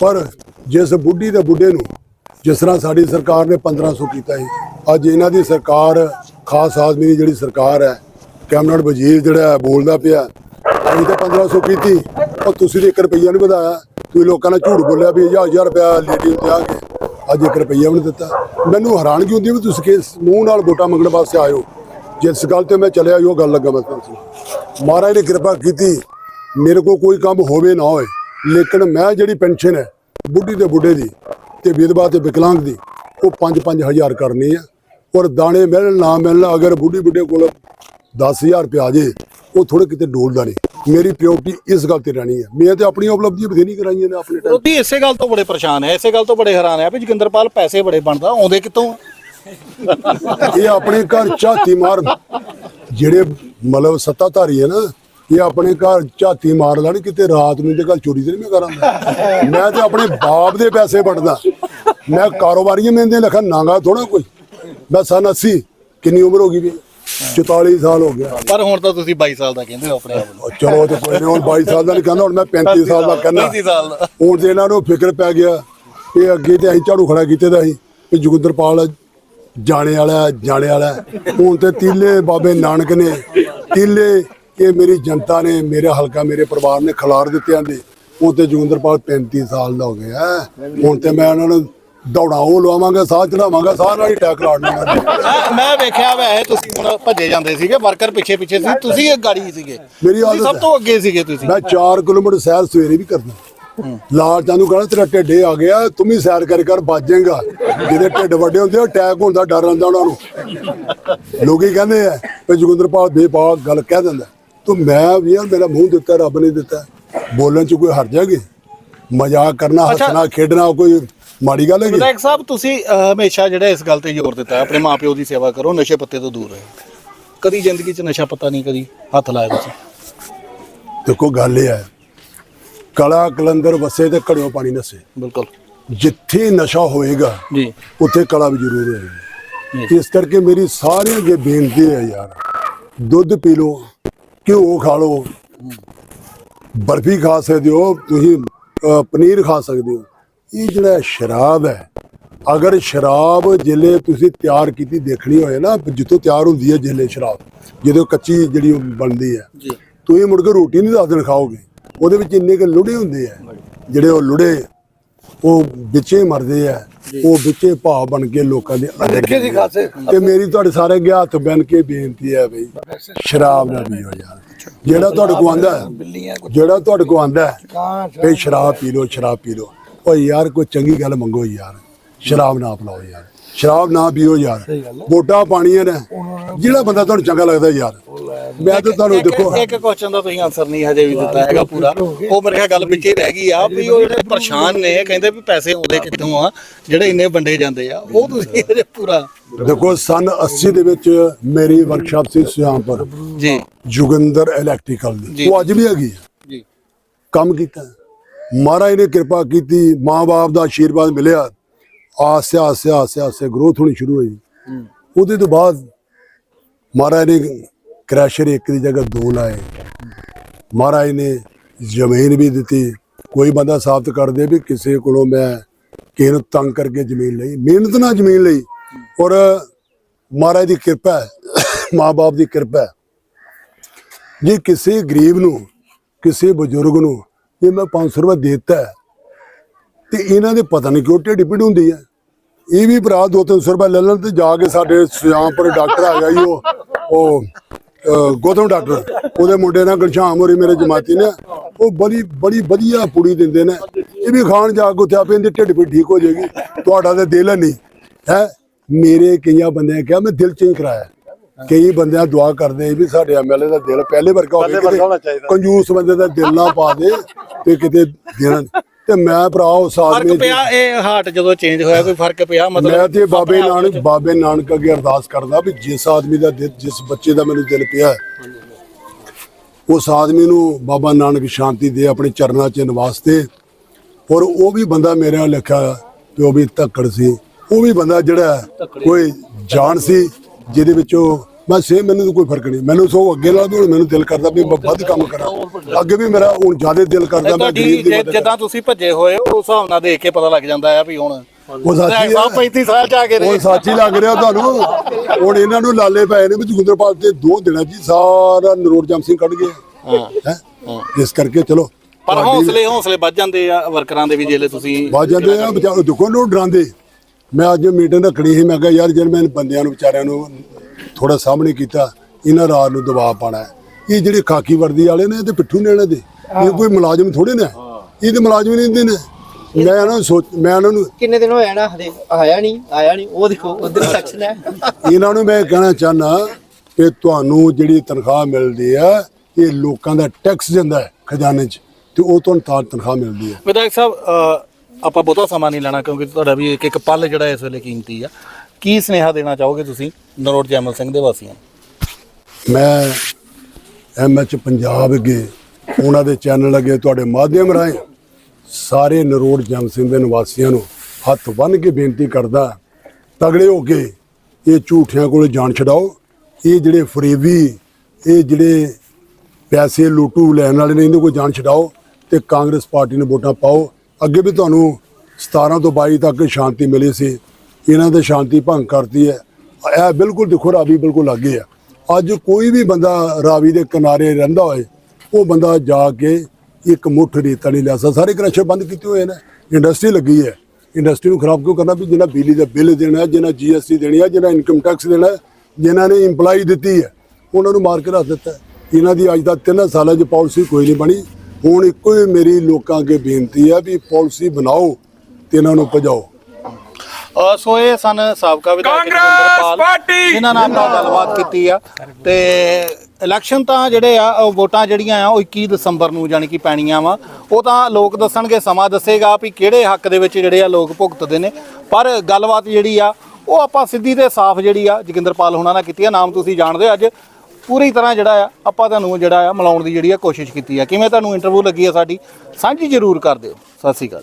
ਪਰ ਜਿਸ ਬੁੱਢੀ ਦੇ ਬੁੱਢੇ ਨੂੰ ਜਿਸ ਤਰ੍ਹਾਂ ਸਾਡੀ ਸਰਕਾਰ ਨੇ 1500 ਕੀਤਾ ਸੀ, ਅੱਜ ਇਹਨਾਂ ਦੀ ਸਰਕਾਰ, ਖਾਸ ਆਦਮੀ ਦੀ ਜਿਹੜੀ ਸਰਕਾਰ ਹੈ ਕੈਮਨਟ ਵਜ਼ੀਰ ਜਿਹੜਾ ਬੋਲਦਾ ਪਿਆ, ਅਸੀਂ ਤਾਂ 1500 ਕੀਤੀ ਉਹ ਤੁਸੀਂ ਤੇ 1 ਰੁਪਈਆ ਨਹੀਂ ਵਧਾਇਆ, ਤੁਸੀਂ ਲੋਕਾਂ ਨਾਲ ਝੂਠ ਬੋਲਿਆ ਵੀ 1000 ਰੁਪਇਆ ਲੇਡੀ ਨੂੰ ਦਿਆਂਗੇ ਅੱਜ 1 ਰੁਪਈਆ ਵੀ ਨਹੀਂ ਦਿੱਤਾ। ਮੈਨੂੰ ਹੈਰਾਨਗੀ ਹੁੰਦੀ ਵੀ ਤੁਸੀਂ ਕਿਸ ਮੂੰਹ ਨਾਲ ਵੋਟਾਂ ਮੰਗਣ ਵਾਸਤੇ ਆਇਓ ਜਿਸ ਗੱਲ ਤੇ ਮੈਂ ਚਲਿਆ ਉਹ ਗੱਲ ਲੱਗਾ ਮੈਂ ਤੁਹਾਨੂੰ ਮਹਾਰਾਜ ਨੇ ਕਿਰਪਾ ਕੀਤੀ, ਮੇਰੇ ਕੋਲ ਕੋਈ ਕੰਮ ਹੋਵੇ ਨਾ ਹੋਵੇ ਲੇਕਿਨ ਮੈਂ ਜਿਹੜੀ ਪੈਨਸ਼ਨ ਹੈ, ਬੁੱਢੀ ਦੇ ਬੁੱਢੇ ਦੀ ਤੇ ਵਿਧਵਾ ਤੇ ਵਿਕਲਾਂਗ ਦੀ ਉਹ 5-5000 ਕਰਨੀ ਹੈ। ਔਰ ਦਾਣੇ ਮਿਲਣ ਨਾ ਮਿਲਣ ਅਗਰ ਬੁੱਢੀ ਬੁੱਢੇ ਕੋਲ 10000 ਰੁਪਏ ਆ ਜੇ ਉਹ ਥੋੜੇ ਕਿਤੇ ਡੋਲਦਾ ਨਹੀਂ। ਮੇਰੀ ਪ੍ਰਾਇੋਰਟੀ ਇਸ ਗੱਲ ਤੇ ਰਹਿਣੀ ਹੈ। ਮੈਂ ਤੇ ਆਪਣੀ ਉਪਲਬਧੀਆਂ ਬਥੇਰੀ ਕਰਾਈਆਂ ਨੇ ਆਪਣੇ ਟਾਈਮ ਉਹਦੀ ਇਸੇ ਗੱਲ ਤੋਂ ਬੜੇ ਪਰੇਸ਼ਾਨ ਹੈ ਇਸੇ ਗੱਲ ਤੋਂ ਬੜੇ ਹੈਰਾਨ ਹੈ ਵੀ ਜੋਗਿੰਦਰਪਾਲ ਪੈਸੇ ਬੜੇ ਬਣਦਾ ਆਉਂਦੇ ਕਿੱਥੋਂ? ਇਹ ਆਪਣੇ ਘਰ ਝਾਤੀ ਮਾਰ ਜਿਹੜੇ ਮਤਲਬ ਸੱਤਾਧਾਰੀ ਹੈ ਨਾ ਇਹ ਆਪਣੇ ਘਰ ਝਾਤੀ ਮਾਰ ਲੈਣ ਕਿਤੇ ਰਾਤ ਨੂੰ ਤੇ ਗੱਲ ਚੋਰੀ ਤੇ ਨਹੀਂ ਮੈਂ ਕਰਾਂਗਾ। ਮੈਂ ਤੇ ਆਪਣੇ ਬਾਪ ਦੇ ਪੈਸੇ ਵੰਡਦਾ। ਮੈਂ ਕਾਰੋਬਾਰੀਆਂ ਮੈਂ ਲਿਖਾ ਨਾਂਗਾ ਥੋੜਾ ਕੋਈ। ਮੈਂ ਸਨ 80 ਕਿੰਨੀ ਉਮਰ ਹੋ ਗਈ ਵੀ? 44 ਸਾਲ ਹੋ ਗਿਆ। ਪਰ ਹੁਣ ਤਾਂ ਤੁਸੀਂ 22 ਸਾਲ ਦਾ ਕਹਿੰਦੇ ਹੋ ਆਪਣੇ ਆਪ ਨੂੰ। ਚਲੋ ਤੇ ਕੋਈ ਨਹੀਂ ਹੁਣ 22 ਸਾਲ ਦਾ ਨਹੀਂ ਕਹਿੰਦਾ ਹੁਣ ਮੈਂ 35 ਸਾਲ ਦਾ ਕਹਿੰਦਾ। 35 ਸਾਲ ਦਾ। ਹੁਣ ਤੇ ਇਹਨਾਂ ਨੂੰ ਫਿਕਰ ਪੈ ਗਿਆ ਇਹ ਅੱਗੇ ਤੇ ਅਸੀਂ ਝਾੜੂ ਖੜਾ ਕੀਤੇ ਦਾ ਸੀ ਵੀ ਜੋਗਿੰਦਰਪਾਲ ਜਾਣੇ ਵਾਲਾ ਜਾਣੇ ਵਾਲਾ। ਹੁਣ ਤੇ ਤੀਲੇ ਬਾਬੇ ਨਾਨਕ ਨੇ ਤੀਲੇ ਇਹ ਮੇਰੀ ਜਨਤਾ ਨੇ ਮੇਰੇ ਹਲਕਾ ਮੇਰੇ ਪਰਿਵਾਰ ਨੇ ਖਿਲਾਰ ਦਿੱਤੇ ਆਂਦੇ ਉਹ ਤੇ ਜੋਗਿੰਦਰਪਾਲ 35 ਸਾਲ ਦਾ ਹੋ ਗਿਆ। ਹੁਣ ਤੇ ਮੈਂ ਉਹਨਾਂ ਨੂੰ ਦੌੜਾਉ ਲਵਾਵਾਂਗਾ ਸਾਹ ਚੜਾਵਾਂਗਾ ਸਾਹ ਨਾਲ ਹੀ ਟੈਕ ਲਾੜਨਾ ਮੈਂ- ਵੇਖਿਆ ਵੈਸੇ ਤੁਸੀਂ ਹੁਣ ਭੱਜੇ ਜਾਂਦੇ ਸੀਗੇ ਵਰਕਰ ਪਿੱਛੇ ਪਿੱਛੇ ਸੀ। ਤੁਸੀਂ ਇੱਕ ਗਾੜੀ ਸੀਗੇ। ਮੇਰੀ ਸਭ। ਤੋਂ ਅੱਗੇ ਸੀਗੇ ਤੁਸੀਂ। ਮੈਂ 4 ਕਿਲੋਮੀਟਰ ਸੈਰ ਸਵੇਰੇ ਵੀ ਕਰਦਾ। ਲਾਲ ਚਾਨੂੰ ਕਹਿੰਦਾ ਤੇਰਾ ਢਿੱਡ ਆ ਗਿਆ ਤੂੰ ਵੀ ਸੈਰ ਕਰ ਕਰ ਬਚ ਜਾਏਗਾ ਜਿਹਦੇ ਢਿੱਡ ਵੱਡੇ ਹੁੰਦੇ ਆ ਅਟੈਕ ਹੁੰਦਾ ਡਰ ਰਹਿੰਦਾ ਉਹਨਾਂ ਨੂੰ। ਲੋਕੀ ਕਹਿੰਦੇ ਆ ਵੀ ਜੋਗਿੰਦਰਪਾਲ ਬੇਪਾਕ ਗੱਲ ਕਹਿ ਦਿੰਦਾ। ਤੂੰ ਮੈਂ ਵੀ ਯਾਰ ਮੇਰਾ ਮੂੰਹ ਦਿੱਤਾ ਰੱਬ ਨੇ ਦਿੱਤਾ। ਬੋਲਣ ਚ ਕੋਈ ਹਰਜ ਹੈਗੀ ਮਜ਼ਾਕ ਕਰਨਾ ਅੱਛਾ। ਹੱਸਣਾ ਖੇਡਣਾ ਕੋਈ ਮਾੜੀ ਗੱਲ ਹੈਗੀ? ਵਿਧਾਇਕ ਸਾਹਿਬ ਤੁਸੀਂ ਅਹ, ਹਮੇਸ਼ਾ ਜਿਹੜਾ ਇਸ ਗੱਲ ਤੇ ਜ਼ੋਰ ਦਿੱਤਾ ਹੈ, ਆਪਣੇ ਮਾਪਿਓ ਦੀ ਸੇਵਾ ਕਰੋ ਨਸ਼ੇ ਪੱਤੇ ਤੋਂ ਦੂਰ ਰਹੋ। ਕਦੀ ਜ਼ਿੰਦਗੀ 'ਚ ਨਸ਼ਾ ਪਤਾ ਨਹੀਂ ਕਦੀ ਹੱਥ ਲਾਇਆ ਤੁਸੀਂ। ਦੇਖੋ ਗੱਲ ਇਹ ਹੈ ਕਲਾ ਕਲੰਦਰ ਵਸੇ ਤੇ ਘੜਿਓ ਪਾਣੀ ਨਸੇ। ਬਿਲਕੁਲ। ਜਿੱਥੇ ਨਸ਼ਾ ਹੋਏਗਾ ਜੀ। ਉੱਥੇ ਕਲਾ ਵੀ ਜ਼ਰੂਰ ਹੋਏਗੀ। ਇਸ ਕਰਕੇ ਮੇਰੀ ਸਾਰਿਆਂ ਅੱਗੇ ਬੇਨਤੀ ਹੈ ਯਾਰ ਦੁੱਧ ਪੀ ਲਓ। ਘਿਓ ਖਾ ਲਓ। ਬਰਫੀ ਖਾ ਸਕਦੇ ਹੋ ਤੁਸੀਂ ਪਨੀਰ ਖਾ ਸਕਦੇ ਹੋ। ਇਹ ਜਿਹੜਾ ਸ਼ਰਾਬ ਹੈ ਅਗਰ ਸ਼ਰਾਬ ਜਿਲੇ ਤੁਸੀਂ ਤਿਆਰ ਕੀਤੀ ਦੇਖਣੀ ਹੋਏ ਨਾ ਜਿੱਥੋਂ ਤਿਆਰ ਹੁੰਦੀ ਹੈ ਜਿਲੇ ਸ਼ਰਾਬ ਜਦੋਂ ਕੱਚੀ ਜਿਹੜੀ ਉਹ ਬਣਦੀ ਹੈ ਜੀ। ਤੁਸੀਂ ਮੁੜ ਕੇ ਰੋਟੀ ਨਹੀਂ ਦਸ ਦਿਨ ਖਾਓਗੇ। ਉਹਦੇ ਵਿੱਚ ਇੰਨੇ ਕੁ ਲੁੜੇ ਹੁੰਦੇ ਆ ਜਿਹੜੇ ਉਹ ਲੁੜੇ ਉਹ ਵਿੱਚੇ ਮਰਦੇ ਆ। ਉਹ ਵਿੱਚੇ ਭਾਵ ਬਣ ਕੇ ਲੋਕਾਂ ਦੇ ਦੇਖੇ ਸੀ ਖਾਸੇ। ਤੇ ਮੇਰੀ ਤੁਹਾਡੇ ਸਾਰੇ ਅੱਗੇ ਹੱਥ ਬਨ ਕੇ ਬੇਨਤੀ ਹੈ ਬਈ ਸ਼ਰਾਬ ਨਾ ਪੀਓ ਯਾਰ। ਜਿਹੜਾ ਤੁਹਾਡੇ ਕੋ ਆਂਦਾ ਜਿਹੜਾ ਤੁਹਾਡੇ ਕੋ ਆਂਦਾ ਹੈ ਵੀ ਸ਼ਰਾਬ ਪੀ ਲਓ ਸ਼ਰਾਬ ਪੀ ਲਓ। ਓ ਯਾਰ ਕੋਈ ਚੰਗੀ ਗੱਲ ਮੰਗੋ ਯਾਰ। ਸ਼ਰਾਬ ਨਾ ਪਿਲਾਓ ਯਾਰ। ਸ਼ਰਾਬ ਨਾ ਪੀਓ ਯਾਰ। ਵੋਟਾਂ ਪਾਣੀਆਂ ਨੇ ਜਿਹੜਾ ਬੰਦਾ ਤੁਹਾਨੂੰ ਚੰਗਾ ਲੱਗਦਾ ਯਾਰ। ਮੈਂ ਤਾਂ ਤੁਹਾਨੂੰ ਦੇਖੋ ਇੱਕ ਕੁਐਸਚਨ ਦਾ ਤੁਸੀਂ ਆਨਸਰ ਨਹੀਂ ਹਜੇ ਵੀ ਦਿੱਤਾ ਹੈਗਾ ਪੂਰਾ। ਉਹ ਮੇਰੇ ਖਿਆਲ ਗੱਲ ਪਿੱਛੇ ਰਹਿ ਗਈ ਆ ਵੀ ਉਹ ਜਿਹੜੇ ਪਰੇਸ਼ਾਨ ਨੇ ਕਹਿੰਦੇ ਵੀ ਪੈਸੇ ਆਉਂਦੇ ਕਿੱਥੋਂ ਆ ਜਿਹੜੇ ਇੰਨੇ ਵੰਡੇ ਜਾਂਦੇ ਆ ਉਹ ਤੁਸੀਂ ਹਜੇ ਪੂਰਾ ਦੇਖੋ ਸਨ 80 ਦੇ ਵਿੱਚ ਮੇਰੀ ਵਰਕਸ਼ਾਪ ਸੀ ਸੁਜਾਨਪੁਰ ਜੀ। ਜੁਗਿੰਦਰ ਇਲੈਕਟ੍ਰੀਕਲ। ਦੀ। ਉਹ ਅੱਜ ਵੀ ਹੈਗੀ ਹੈ ਜੀ। ਕੰਮ ਕੀਤਾ। ਮਹਾਰਾਜ ਨੇ ਕਿਰਪਾ ਕੀਤੀ ਮਾਂ-ਬਾਪ ਦਾ ਆਸ਼ੀਰਵਾਦ ਮਿਲਿਆ। ਆਸੇ ਆਸੇ ਆਸੇ ਆਸੇ ਗਰੋਥ ਹੋਣੀ ਸ਼ੁਰੂ ਹੋਈ। ਉਹਦੇ ਤੋਂ ਬਾਅਦ ਮਹਾਰਾਜ ਨੇ ਕ੍ਰੈਸ਼ਰ ਇੱਕ ਦੀ ਜਗ੍ਹਾ ਦੋ ਲਾਏ ਮਹਾਰਾਜ ਨੇ ਜ਼ਮੀਨ ਵੀ ਦਿੱਤੀ। ਕੋਈ ਬੰਦਾ ਸਾਬਤ ਕਰ ਦੇ ਵੀ ਕਿਸੇ ਕੋਲੋਂ ਮੈਂ ਕਿਸੇ ਨੂੰ ਤੰਗ ਕਰਕੇ ਜ਼ਮੀਨ ਲਈ, ਮਿਹਨਤ ਨਾਲ ਜ਼ਮੀਨ ਲਈ। ਔਰ ਮਹਾਰਾਜ ਦੀ ਕਿਰਪਾ ਹੈ, ਮਾਂ-ਬਾਪ ਦੀ ਕਿਰਪਾ ਹੈ। ਜੇ ਕਿਸੇ ਗਰੀਬ ਨੂੰ, ਕਿਸੇ ਬਜ਼ੁਰਗ ਨੂੰ ਜੇ ਮੈਂ 500 ਰੁਪਏ ਦੇ ਦਿੱਤਾ ਤੇ ਇਹਨਾਂ ਦੇ ਪਤਾ ਨਹੀਂ ਕਿਉਂ ਢਿੱਡ ਪੀੜ ਹੁੰਦੀ ਹੈ। ਇਹ ਵੀ ਭਰਾ 2-300 ਰੁਪਏ ਲੈ ਲੈਣ ਤੇ ਜਾ ਕੇ ਸਾਡੇ ਸੁਜਾਨਪੁਰ ਡਾਕਟਰ ਆ ਗਿਆ ਜੀ ਉਹ ਉਹ ਗੌਤਮ ਡਾਕਟਰ। ਉਹਦੇ ਮੁੰਡੇ ਨਾਲ ਗਲਸ਼ਾਮ ਹੋਰੀ ਮੇਰੇ ਜਮਾਤੀ ਨੇ। ਉਹ ਬੜੀ ਬੜੀ ਵਧੀਆ ਪੁੜੀ ਦਿੰਦੇ ਨੇ। ਇਹ ਵੀ ਖਾਣ ਜਾ ਕੇ ਉੱਥੇ ਆਪੇ ਇਹਦੀ ਢਿੱਡ ਪੀੜ ਠੀਕ ਹੋ ਜਾਏਗੀ। ਤੁਹਾਡਾ ਤੇ ਦਿਲ ਨਹੀਂ। ਹੈ? ਮੇਰੇ ਕਈਆਂ ਬੰਦਿਆਂ ਕਿਹਾ ਮੈਂ ਦਿਲ ਚੇਂਜ ਕਰਾਇਆ ਕਈ ਬੰਦਿਆਂ ਦੁਆ ਕਰਦੇ ਵੀ ਸਾਡੇ ਐਮਐਲਏ ਦਾ ਦਿਲ ਪਹਿਲੇ ਵਰਗਾ ਹੋਵੇ ਕੰਜੂਸ ਬੰਦੇ ਦਾ ਦਿਲ ਨਾ ਪਾ ਦੇ ਤੇ ਕਿਤੇ ਦੇਣਾ ਤੇ ਮੈਂ ਭਰਾ ਉਸ ਫ਼ਰਕ ਆਦਮੀ ਦੀ- ਪਿਆ ਇਹ ਹਾਰਟ ਜਦੋਂ ਚੇਂਜ ਹੋਇਆ ਕੋਈ ਫ਼ਰਕ ਪਿਆ? ਮਤਲਬ ਮੈਂ ਤੇ ਬਾਬੇ ਆਪਣੇ ਆਪ ਨਾਨਕ ਬਾਬੇ ਨਾਨਕ ਅੱਗੇ ਅਰਦਾਸ ਕਰਦਾ ਵੀ ਜਿਸ ਆਦਮੀ ਦਾ ਦਿਲ ਜਿਸ ਬੱਚੇ ਦਾ ਮੈਨੂੰ ਦਿਲ ਪਿਆ ਹੈ, ਉਸ ਆਦਮੀ ਨੂੰ ਬਾਬਾ ਨਾਨਕ ਸ਼ਾਂਤੀ ਦੇ ਆਪਣੇ ਚਰਨਾਂ 'ਚ ਨਿਵਾਸ ਤੇ ਔਰ ਉਹ ਵੀ ਬੰਦਾ ਮੇਰੇ ਨਾਲ ਲਿਖਿਆ ਕਿ ਉਹ ਵੀ ਧੱਕੜ ਸੀ। ਉਹ ਵੀ ਬੰਦਾ ਜਿਹੜਾ ਹੈ, ਕੋਈ ਜਾਣ ਸੀ ਜਿਹਦੇ ਵਿੱਚੋਂ ਮੈਂ ਸੇ ਮੈਨੂੰ ਤਾਂ ਕੋਈ ਫ਼ਰਕ ਨਹੀਂ। ਮੈਨੂੰ ਸੋ ਅੱਗੇ ਨਾਲ ਵੀ ਹੁਣ ਮੈਨੂੰ ਦਿਲ ਕਰਦਾ ਵੀ ਮੈਂ ਵੱਧ ਕੰਮ ਕਰਾਂ। ਅੱਗੇ ਵੀ ਮੇਰਾ ਹੁਣ ਜ਼ਿਆਦਾ ਦਿਲ ਕਰਦਾ ਮੈਂ ਗਰੀਬ ਦੀ ਜੇ- ਮਦਦ ਜਿੱਦਾਂ ਤੁਸੀਂ ਭੱਜੇ ਹੋਏ ਹੋ, ਉਸ ਹਿਸਾਬ ਨਾਲ ਦੇਖ ਕੇ ਪਤਾ ਲੱਗ ਜਾਂਦਾ ਆ ਵੀ ਹੁਣ ਉਹ ਸਾਥੀ ਸਾਹਿਬ ਹੈ 35 ਸਾਲ ਚ ਆ ਕੇ ਉਹ ਰਹੇ। ਸਾਚੀ ਲੱਗ ਰਿਹਾ ਤੁਹਾਨੂੰ। ਹੁਣ ਇਹਨਾਂ ਨੂੰ ਲਾਲੇ ਪਏ ਨੇ ਵੀ ਜੋਗਿੰਦਰਪਾਲ ਤੇ ਦੋ ਦਿਨਾਂ ਜੀ ਸਾਰਾ ਨਰੋੜ ਜਮ ਸਿੰਘ ਕੱਢ ਗਏ। ਹੈ ਇਸ ਕਰਕੇ ਚਲੋ ਪਰ ਹੌਸਲੇ ਹੌਸਲੇ ਵੱਜ ਜਾਂਦੇ ਆ ਵਰਕਰਾਂ ਦੇ ਵੀ ਜਿਹੜੇ ਤੁਸੀਂ ਵੱਜ ਜਾਂਦੇ ਆ ਵਿਚਾਰੇ ਦੇਖੋ ਨੂੰ ਡਰਾਉਂਦੇ। ਮੈਂ ਅੱਜ ਮੀਟਿੰਗ ਰੱਖਣੀ ਸੀ ਮੈਂ ਕਿਹਾ ਯਾਰ ਜੇ ਮੈਂ ਬੰਦਿਆਂ ਨੂੰ ਵਿਚਾਰਿਆਂ ਨੂੰ ਥੋੜਾ ਸਾਹਮਣੇ ਕੀਤਾ ਇਹਨਾਂ ਰਾਤ ਨੂੰ ਦਬਾਅ ਪਾਣਾ ਹੈ। ਇਹ ਜਿਹੜੇ ਖਾਕੀ ਵਰਦੀ ਵਾਲੇ ਨੇ ਇਹ ਤੇ ਪਿੱਠੂ ਨੇ ਇਹਨਾਂ ਦੇ ਇਹ ਕੋਈ ਮੁਲਾਜ਼ਮ ਥੋੜੇ ਨੇ? ਇਹ ਤੇ ਮੁਲਾਜ਼ਮ ਹੀ ਨਹੀਂ ਹੁੰਦੇ ਨੇ। ਮੈਂ ਇਹਨਾਂ ਨੂੰ ਸੋਚ ਮੈਂ ਇਹਨਾਂ ਨੂੰ ਕਿੰਨੇ ਦਿਨ ਹੋਇਆ ਨਾ ਆਇਆ ਨਹੀਂ ਆਇਆ ਨਹੀਂ ਉਹ ਦੇਖੋ ਉਧਰ ਸੈਕਸ਼ਨ ਹੈ। ਇਹਨਾਂ ਨੂੰ ਮੈਂ ਕਹਿਣਾ ਚਾਹਨਾ ਕਿ ਤੁਹਾਨੂੰ ਜਿਹੜੀ ਤਨਖਾਹ ਮਿਲਦੀ ਹੈ ਇਹ ਲੋਕਾਂ ਦਾ ਟੈਕਸ ਜਾਂਦਾ ਹੈ ਖਜ਼ਾਨੇ 'ਚ ਤੇ ਉਹ ਤੁਹਾਨੂੰ ਤਾਂ ਤਨਖਾਹ ਮਿਲਦੀ ਹੈ। ਵਿਧਾਇਕ ਸਾਹਿਬ ਆਪਾਂ ਬਹੁਤਾ ਸਮਾਂ ਨਹੀਂ ਲੈਣਾ ਕਿਉਂਕਿ ਤੁਹਾਡਾ ਵੀ ਇੱਕ ਇੱਕ ਪਲ ਜਿਹੜਾ ਇਸ ਵੇਲੇ ਕੀਮਤੀ ਆ। ਕੀ ਸੁਨੇਹਾ ਦੇਣਾ ਚਾਹੋਗੇ ਤੁਸੀਂ ਨਰੋੜ ਜੈਮਲ ਸਿੰਘ ਦੇ ਵਾਸੀਆਂ ਨੂੰ? ਮੈਂ ਐਮਐਚ ਪੰਜਾਬ ਅੱਗੇ ਉਹਨਾਂ ਦੇ ਚੈਨਲ ਅੱਗੇ ਤੁਹਾਡੇ ਮਾਧਿਅਮ ਰਾਹੀਂ ਸਾਰੇ ਨਰੋੜ ਜਮ ਸਿੰਘ ਦੇ ਨਿਵਾਸੀਆਂ ਨੂੰ ਹੱਥ ਬੰਨ੍ਹ ਕੇ ਬੇਨਤੀ ਕਰਦਾ ਤਗੜੇ ਹੋ ਕੇ ਇਹ ਝੂਠਿਆਂ ਕੋਲ ਜਾਣ ਛਡਾਓ। ਇਹ ਜਿਹੜੇ ਫਰੇਵੀ, ਇਹ ਜਿਹੜੇ ਪੈਸੇ ਲੁੱਟੂ ਲੈਣ ਵਾਲੇ ਨੇ, ਇਹਨਾਂ ਕੋਲ ਜਾਣ ਛਡਾਓ ਤੇ ਕਾਂਗਰਸ ਪਾਰਟੀ ਨੂੰ ਵੋਟਾਂ ਪਾਓ। ਅੱਗੇ ਵੀ ਤੁਹਾਨੂੰ 17 ਤੋਂ 22 ਤੱਕ ਸ਼ਾਂਤੀ ਮਿਲੀ ਸੀ। ਇਹਨਾਂ ਦੇ ਸ਼ਾਂਤੀ ਭੰਗ ਕਰਤੀ ਹੈ। ਇਹ ਬਿਲਕੁਲ ਦੇਖੋ, ਰਾਵੀ ਬਿਲਕੁਲ ਲੱਗੇ ਆ। ਅੱਜ ਕੋਈ ਵੀ ਬੰਦਾ ਰਾਵੀ ਦੇ ਕਿਨਾਰੇ ਰਹਿੰਦਾ ਹੋਏ, ਉਹ ਬੰਦਾ ਜਾ ਕੇ ਇੱਕ ਮੁੱਠ ਰੇਤਾ ਨਹੀਂ ਲੈ ਸਕਦਾ। ਸਾਰੇ ਕਨੈਕਸ਼ਨ ਬੰਦ ਕੀਤੇ ਹੋਏ ਨੇ। ਇੰਡਸਟਰੀ ਲੱਗੀ ਹੈ। ਇੰਡਸਟਰੀ ਨੂੰ ਖਰਾਬ ਕਿਉਂ ਕਰਨਾ ਵੀ ਜਿਹਨਾਂ ਬਿਜਲੀ ਦਾ ਬਿੱਲ ਦੇਣਾ ਹੈ ਜਿਹਨਾਂ ਜੀਐਸਟੀ ਦੇਣੀ ਹੈ ਜਿਹਨਾਂ ਇਨਕਮ ਟੈਕਸ ਦੇਣਾ ਹੈ, ਜਿਨ੍ਹਾਂ ਨੇ ਇੰਪਲਾਈ ਦਿੱਤੀ ਹੈ, ਉਹਨਾਂ ਨੂੰ ਮਾਰ ਕੇ ਰੱਖ ਦਿੱਤਾ ਇਹਨਾਂ ਦੀ ਅੱਜ ਤੱਕ ਤਿੰਨ ਸਾਲਾਂ 'ਚ ਪਾਲਿਸੀ ਕੋਈ ਨਹੀਂ ਬਣੀ। ਹੁਣ ਇੱਕੋ ਹੀ ਮੇਰੀ ਲੋਕਾਂ ਅੱਗੇ ਬੇਨਤੀ ਹੈ ਵੀ ਪਾਲਿਸੀ ਬਣਾਓ ਤੇ ਇਹਨਾਂ ਨੂੰ ਭਜਾਓ। ਸੋ ਇਹ ਸਨ ਸਾਬਕਾ ਵਿਧਾਇਕ ਕਾਂਗਰਸ ਜਗਿੰਦਰਪਾਲ ਪਾਰਟੀ! ਜਿਨ੍ਹਾਂ ਨਾਲ ਆਪਾਂ ਗੱਲਬਾਤ ਕੀਤੀ ਆ। ਤੇ ਇਲੈਕਸ਼ਨ ਤਾਂ ਜਿਹੜੇ ਆ ਉਹ ਵੋਟਾਂ ਜਿਹੜੀਆਂ ਆ ਉਹ 21 ਦਸੰਬਰ ਨੂੰ ਜਾਣੀ ਕਿ ਪੈਣੀਆਂ ਵਾ। ਉਹ ਤਾਂ ਲੋਕ ਦੱਸਣਗੇ ਸਮਾਂ ਦੱਸੇਗਾ ਵੀ ਕਿਹੜੇ ਹੱਕ ਦੇ ਵਿੱਚ ਜਿਹੜੇ ਆ ਲੋਕ ਭੁਗਤਦੇ ਨੇ। ਪਰ ਗੱਲਬਾਤ ਜਿਹੜੀ ਆ ਉਹ ਆਪਾਂ ਸਿੱਧੀ ਤੇ ਸਾਫ਼ ਜਿਹੜੀ ਆ ਜਗਿੰਦਰਪਾਲ ਹੁਣਾਂ ਨਾਲ ਕੀਤੀ ਆ। ਨਾਮ ਤੁਸੀਂ ਜਾਣਦੇ ਹੋ ਅੱਜ। ਪੂਰੀ ਤਰ੍ਹਾਂ ਜਿਹੜਾ ਆ ਆਪਾਂ ਤੁਹਾਨੂੰ ਜਿਹੜਾ ਆ ਮਿਲਾਉਣ ਦੀ ਜਿਹੜੀ ਆ ਕੋਸ਼ਿਸ਼ ਕੀਤੀ ਆ। ਕਿਵੇਂ ਤੁਹਾਨੂੰ ਇੰਟਰਵਿਊ ਲੱਗੀ ਆ ਸਾਡੀ ਸਾਂਝੀ ਜ਼ਰੂਰ ਕਰ ਦਿਓ। ਸਤਿ ਸ਼੍ਰੀ ਅਕਾਲ।